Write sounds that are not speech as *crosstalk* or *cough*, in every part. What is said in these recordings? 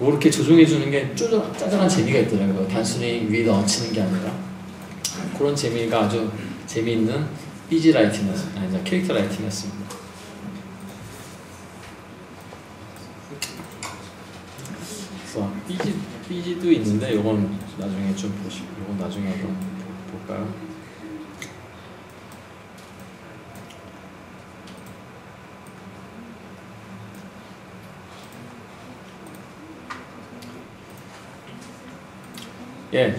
그렇게 조정해 주는 게 짜잔한 재미가 있더라고요. 단순히 위에다 얹히는 게 아니라 그런 재미가 아주 재미있는 삐지 라이팅이었습니다. 아니, 캐릭터 라이팅이었습니다. 그래서 삐지, 삐지도 있는데 이건 나중에 좀 보시고 이건 나중에 한번 볼까요? 예.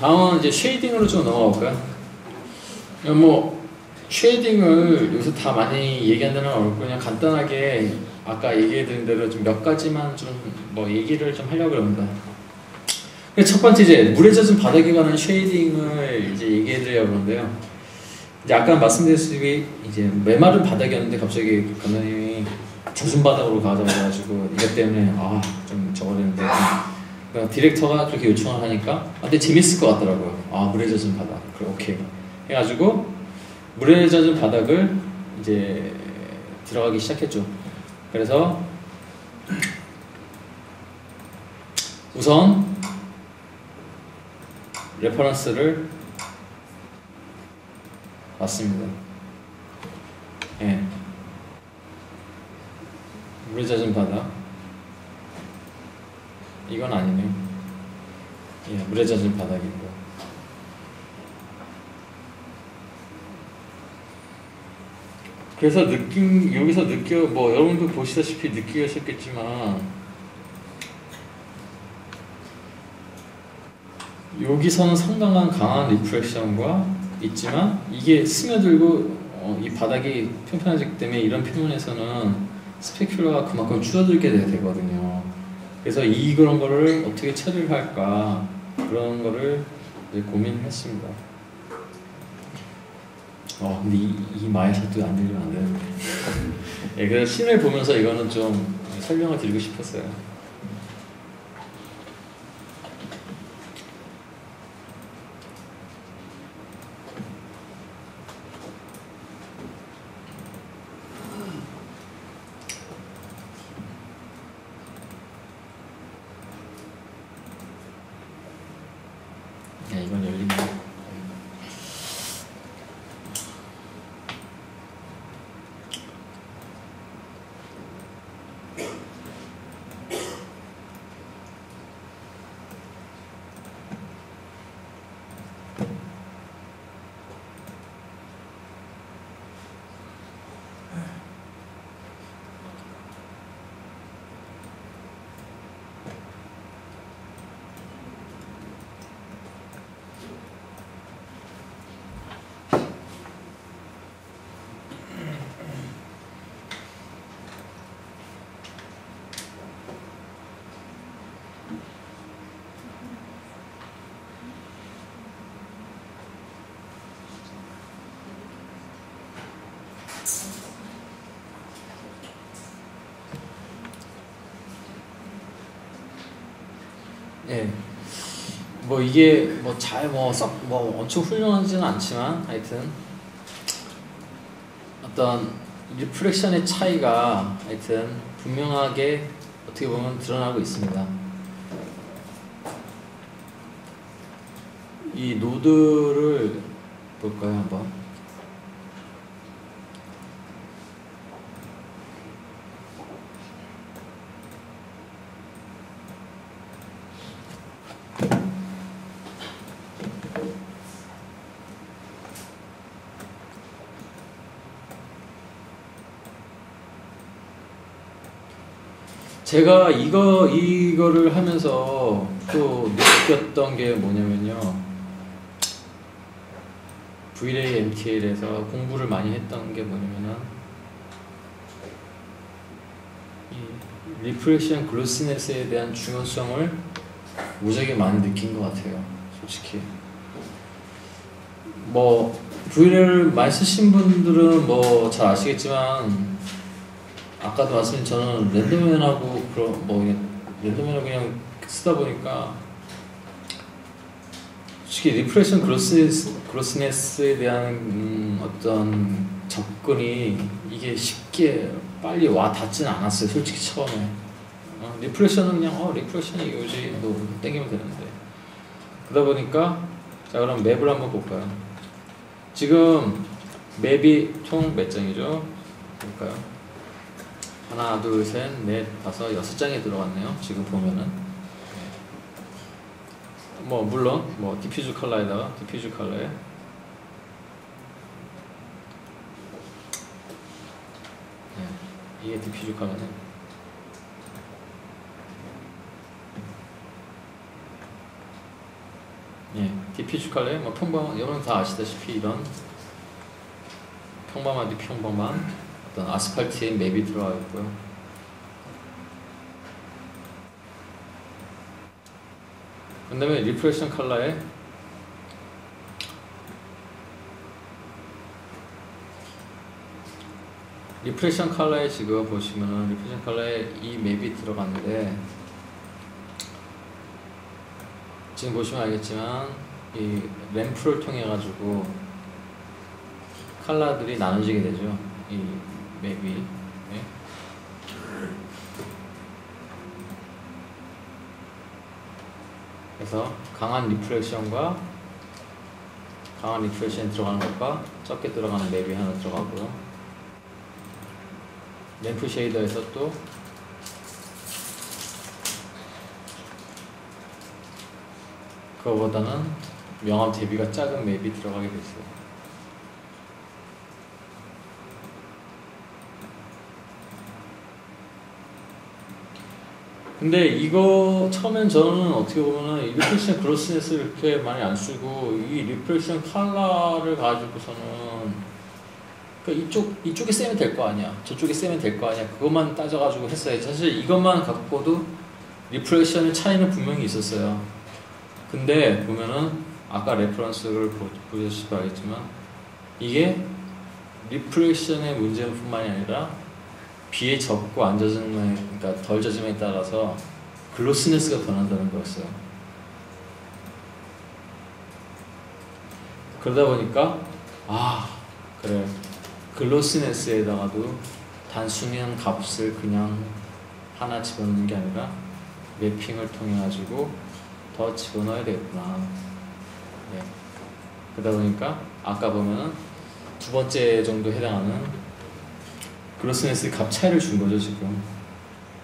다음은 이제 쉐이딩으로 좀 넘어가 볼까요? 뭐 쉐이딩을 요새 다 많이 얘기한다는 건 그냥 간단하게 아까 얘기해드린 대로 좀 몇 가지만 좀 뭐 얘기를 좀 하려고 합니다. 첫 번째 이제 물에 젖은 바닥에 관한 쉐이딩을 이제 얘기해드리려고 하는데요. 이제 아까 말씀드렸듯이 이제 메마른 바닥이었는데 갑자기 감독님이 젖은 바닥으로 가져와가지고 이것 때문에 아 좀 저거 되는데 그러니까 디렉터가 그렇게 요청을 하니까 아, 근데 재밌을 것 같더라고요. 아 물에 젖은 바닥. 그래 오케이. 해가지고 물에 젖은 바닥을 이제 들어가기 시작했죠. 그래서 우선 레퍼런스를 봤습니다. 예. 물에 젖은 바닥. 이건 아니네요. 예, 물에 젖은 바닥이고. 그래서 느낀 여기서 느껴 뭐 여러분도 보시다시피 느끼셨겠지만 여기서는 상당한 강한 리프렉션과 있지만 이게 스며들고 어, 이 바닥이 평평해지기 때문에 이런 표면에서는 스페큘러가 그만큼 줄어들게 되거든요. 그래서 이 그런 거를 어떻게 처리를 할까 그런 거를 고민했습니다. 어, 근데 이, 이 마이샷도 안 들리면 안 되는데. *laughs* 예, 그래서 신을 보면서 이거는 좀 설명을 드리고 싶었어요. 네, 이건 열리네. 예. 뭐 이게 뭐 잘 뭐썩뭐 엄청 훌륭하지는 않지만 하여튼 어떤 리프렉션의 차이가 하여튼 분명하게 어떻게 보면 드러나고 있습니다. 이 노드를 볼까요 한번? 제가 이거 이거를 하면서 또 느꼈던 게 뭐냐면요. VLA MTL에서 공부를 많이 했던 게 뭐냐면은 이 리프렉션 글로시네스에 대한 중요성을 무지하게 많이 느낀 것 같아요. 솔직히. 뭐 VLA를 많이 쓰신 분들은 뭐 잘 아시겠지만 아까도 말씀드린 저는 랜덤맨하고 그런 뭐 랜덤맨을 그냥 쓰다 보니까 솔직히 리프레션 그로스네스, 그로스네스에 대한 음, 어떤 접근이 이게 쉽게 빨리 와 닿지는 않았어요 솔직히 처음에 어, 리프레션은 그냥 어 리프레션이 이거지 뭐 땡기면 되는데 그러다 보니까 자 그럼 맵을 한번 볼까요? 지금 맵이 총 몇 장이죠? 볼까요? 하나 둘 셋 넷 다섯 여섯 장이 들어갔네요. 지금 보면은. 뭐 물론 뭐 디퓨즈 컬러에다가 디퓨즈 컬러에. 네, 이게 디퓨즈 컬러네. 예, 디퓨즈 컬러에 뭐 평범한 여러분 다 아시다시피 이런 평범한 평범한 어떤 아스팔트의 맵이 들어가 있고요. 그 다음에 리프레션 컬러에 리프레션 컬러에 지금 보시면은 리프레션 컬러에 이 맵이 들어갔는데 지금 보시면 알겠지만 이 램프를 통해 가지고 컬러들이 나눠지게 되죠. 이 맵이 네. 그래서 강한 리프렉션과 강한 리프렉션 들어가는 것과 적게 들어가는 맵이 하나 들어가고요. 램프 쉐이더에서 또 그거보다는 명암 대비가 작은 맵이 들어가게 됐어요. 근데 이거 처음엔 저는 어떻게 보면은 리프레션 그로스넷을 이렇게 많이 안 쓰고 이 리프레션 컬러를 가지고서는 그 이쪽 이쪽에 쓰면 될 거 아니야. 저쪽에 쓰면 될 거 아니야. 그것만 따져가지고 했어야지. 사실 이것만 갖고도 리프레션의 차이는 분명히 있었어요. 근데 보면은 아까 레퍼런스를 보셨을 알겠지만 이게 리프레션의 문제는 뿐만이 아니라 비에 젖고 안 젖음에 그러니까 덜 젖음에 따라서 글로스네스가 변한다는 거였어요. 그러다 보니까 아 그래 글로스네스에다가도 단순한 값을 그냥 하나 집어넣는 게 아니라 매핑을 통해 가지고 더 집어넣어야 되겠구나. 네. 그러다 보니까 아까 보면은 두 번째 정도 해당하는 그로스네스 값 차이를 준 거죠 지금.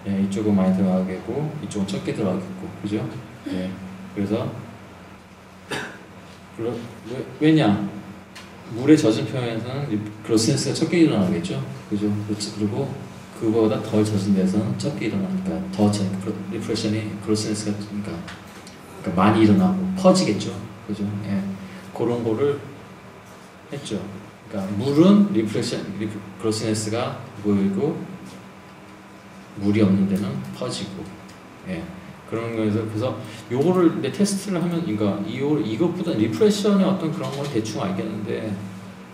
예, 이쪽은 많이 들어가겠고 이쪽은 적게 들어가겠고 그죠? 예, 그래서 그러, 왜, 냐 물에 젖은 표면에서는 그로스네스가 적게 일어나겠죠, 그죠? 그리고 그거보다 덜 젖은 데서는 적게 일어나니까 더 리프레션이 그로스네스가 그러니까, 그러니까 많이 일어나고 퍼지겠죠, 그죠? 예, 그런 거를 했죠. 그러니까 물은 리프레션, 그로스네스가 보이고 물이 없는 데는 퍼지고 예. 그런 거에서 그래서 요거를 내 테스트를 하면 그러니까 이 이것보다 리프레션의 어떤 그런 걸 대충 알겠는데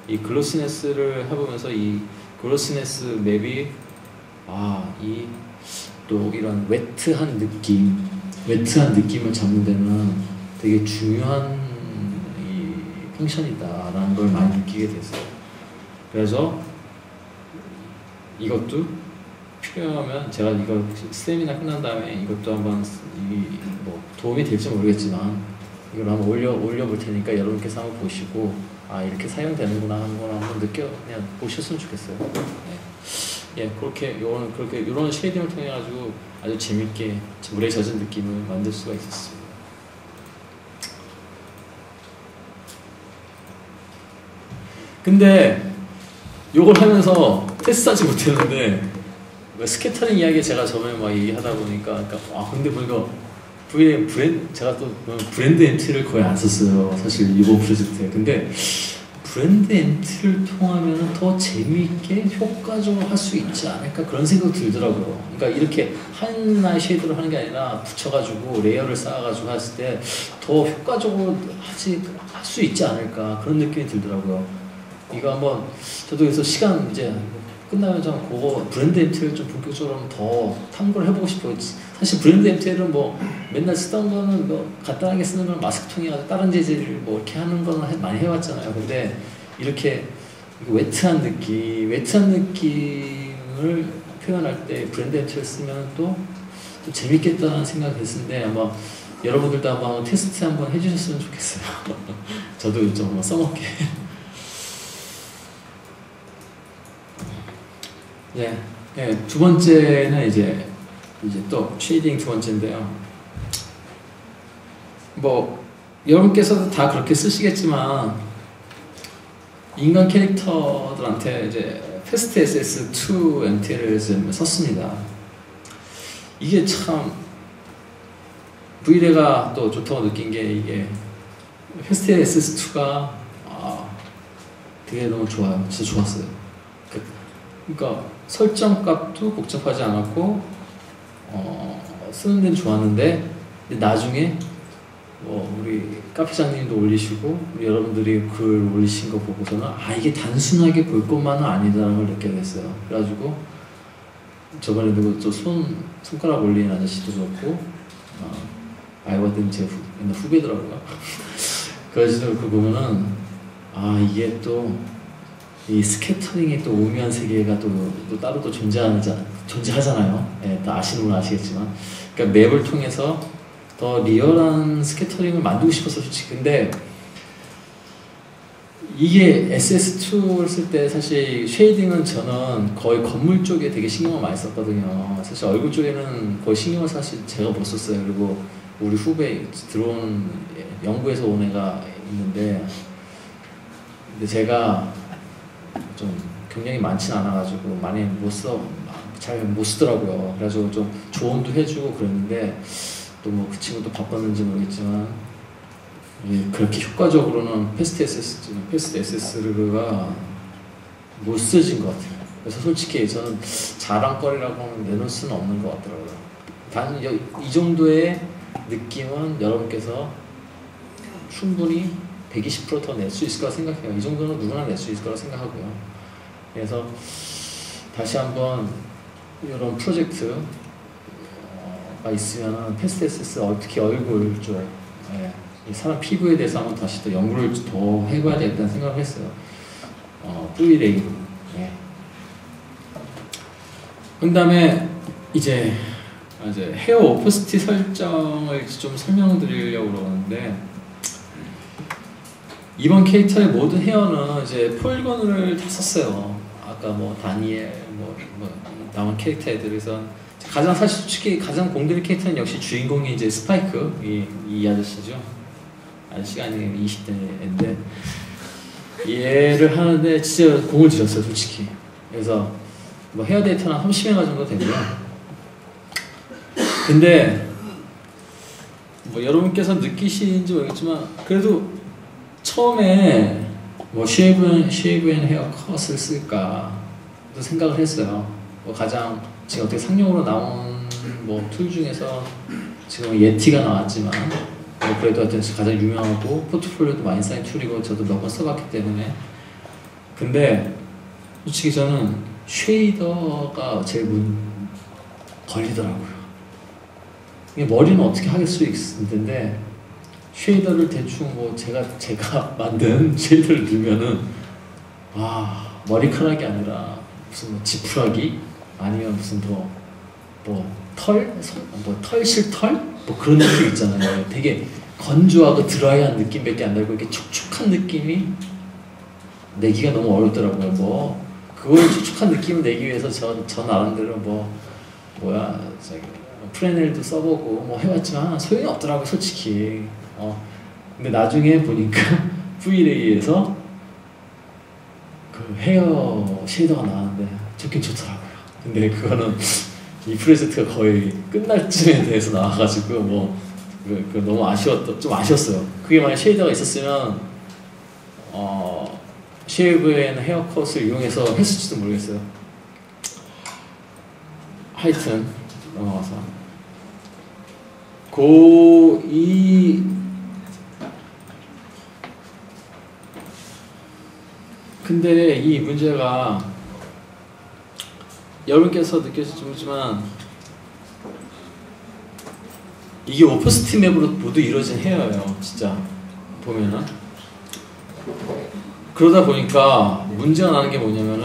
이 글로시네스를 해보면서 이 글로시네스 맵이 아이 또 이런 웨트한 느낌 웨트한 느낌을 잡는 데는 되게 중요한 이 펑션이다라는 걸 많이 느끼게 됐어요. 그래서 이것도 필요하면 제가 이거 세미나 끝난 다음에 이것도 한번 뭐 도움이 될지 모르겠지만 이걸 한번 올려 올려 볼 테니까 여러분께서 한번 보시고 아 이렇게 사용되는구나 하는 걸 한번 느껴 그냥 보셨으면 좋겠어요. 네. 예, 그렇게 요거는 그렇게 이런 쉐이딩을 통해 가지고 아주 재밌게 물에 젖은 느낌을 만들 수가 있었습니다. 근데 요걸 하면서 테스트하지 못했는데 뭐 스케터링 이야기 제가 저번에 막 얘기하다 보니까 그러니까 아 근데 보니까 브랜 브랜 제가 또 브랜드 MT를 거의 안 썼어요 사실 이번 프로젝트에 근데 브랜드 MT를 통하면 더 재미있게 효과적으로 할 수 있지 않을까 그런 생각 들더라고요. 그러니까 이렇게 하나의 쉐이드를 하는 게 아니라 붙여가지고 레이어를 쌓아가지고 했을 때 더 효과적으로 하지 할 수 있지 않을까 그런 느낌이 들더라고요. 이거 한번 저도 그래서 시간 이제 끝나면 좀 그거 브랜드 MT를 좀 본격적으로 더 탐구를 해보고 싶어요. 사실 브랜드 MTL은 뭐 맨날 쓰던 거는 뭐 간단하게 쓰는 건 마스크통에 가지고 다른 재질을 뭐 이렇게 하는 거는 많이 해왔잖아요. 근데 이렇게 웨트한 느낌, 웨트한 느낌을 표현할 때 브랜드 MT를 쓰면 또 또 재밌겠다는 생각이 됐는데 아마 여러분들도 한번 테스트 한번 해주셨으면 좋겠어요. *laughs* 저도 좀 한번 써먹게. 네, 네, 두 번째는 이제 이제 또 쉐이딩 두 번째인데요. 뭐 여러분께서도 다 그렇게 쓰시겠지만 인간 캐릭터들한테 이제 패스트 SS2 MTL을 좀 썼습니다. 이게 참 V레가 또 좋다고 느낀 게 이게 패스트 SS2가 아, 되게 너무 좋아요. 진짜 좋았어요. 그, 그러니까 설정 값도 복잡하지 않았고 어, 쓰는 데는 좋았는데 나중에 뭐 우리 카페장님도 올리시고 우리 여러분들이 글 올리신 거 보고서는 아 이게 단순하게 볼 것만은 아니다라는 걸 느끼게 됐어요. 그래가지고 저번에 누구 또손 손가락 올린 아저씨도 그렇고 어, 아이와든 제 후, 후배더라고요. *laughs* 그래서 그 보면은 아 이게 또 이 스캐터링의 또 오묘한 세계가 또, 또 따로 또 존재하자, 존재하잖아요. 예, 다 아시는 분 아시겠지만. 그러니까 맵을 통해서 더 리얼한 스캐터링을 만들고 싶었어 솔직히. 근데 이게 SS2를 쓸 때 사실 쉐이딩은 저는 거의 건물 쪽에 되게 신경을 많이 썼거든요. 사실 얼굴 쪽에는 거의 신경을 사실 제가 못 썼어요. 그리고 우리 후배 들어온 영국에서 온 애가 있는데 근데 제가 좀 경력이 많진 않아가지고 많이 못 써, 잘 못 쓰더라고요. 그래가지고 좀 조언도 해주고 그랬는데 또 뭐 그 친구도 바빴는지 모르겠지만 그렇게 효과적으로는 패스트 SS, 패스트 SS가 못 쓰진 것 같아요. 그래서 솔직히 저는 자랑거리라고 하면 내놓을 수는 없는 것 같더라고요. 단, 이 정도의 느낌은 여러분께서 충분히 120%더 낼 수 있을 거라 생각해요. 이 정도는 누구나 낼 수 있을 거라 생각하고요. 그래서 다시 한번 이런 프로젝트가 있으면 패스트 SS 어떻게 얼굴 쪽 예, 사람 피부에 대해서 한번 다시 또 연구를 더 해봐야 되겠다는 생각을 했어요. 어, 뿌이레이. 예. 그 다음에 이제 이제 헤어 오퍼스티 설정을 좀 설명드리려고 그러는데 이번 캐릭터의 모든 헤어는 이제 폴건을 다 썼어요. 아까 뭐 다니엘 뭐, 뭐 나온 캐릭터 애들에서 가장 사실 솔직히 가장 공들인 캐릭터는 역시 주인공이 이제 스파이크 이, 이 아저씨죠. 아저씨가 아니면 20대인데 얘를 하는데 진짜 공을 들였어요 솔직히. 그래서 뭐 헤어 데이터는 30회가 정도 되고요. 근데 뭐 여러분께서 느끼시는지 모르겠지만 그래도 처음에 뭐 쉐이브앤 쉐이브 앤 헤어 컷을 쓸까 생각을 했어요. 뭐 가장 지금 어떻게 상용으로 나온 뭐 툴 중에서 지금 예티가 나왔지만 뭐 그래도 하여튼 가장 유명하고 포트폴리오도 많이 쌓인 툴이고 저도 몇 번 써봤기 때문에 근데 솔직히 저는 쉐이더가 제일 문 걸리더라고요. 이게 머리는 어떻게 하겠 수 있는데 쉐이더를 대충 뭐 제가 제가 *laughs* 만든 쉐이더를 넣으면은 아 머리카락이 아니라 무슨 뭐 지푸라기 아니면 무슨 뭐 뭐털 뭐 털 실털 뭐 그런 느낌 있잖아요. *laughs* 되게 건조하고 드라이한 느낌밖에 안 나고 이렇게 촉촉한 느낌이 내기가 너무 어렵더라고요. 뭐 그걸 촉촉한 느낌을 내기 위해서 저, 저 나름대로 뭐 뭐야 저기 프레넬도 써보고 뭐 해봤지만 소용이 없더라고 솔직히. 어. 근데 나중에 보니까 *laughs* V레이에서 그 헤어 쉐이더가 나왔는데 좋긴 좋더라고요. 근데 그거는 *laughs* 이 프로젝트가 거의 끝날 쯤에 대해서 나와가지고 뭐 그, 그 너무 아쉬웠던 좀 아쉬웠어요. 그게 만약 쉐이더가 있었으면 어 쉐이브앤 헤어컷을 이용해서 했을지도 모르겠어요. 하여튼 넘어가서 고이 근데 이 문제가 여러분께서 느껴질지 모르지만 이게 오퍼스티 맵으로 모두 이루어진 헤어예요 진짜. 보면은. 그러다 보니까 문제가 나는 게 뭐냐면은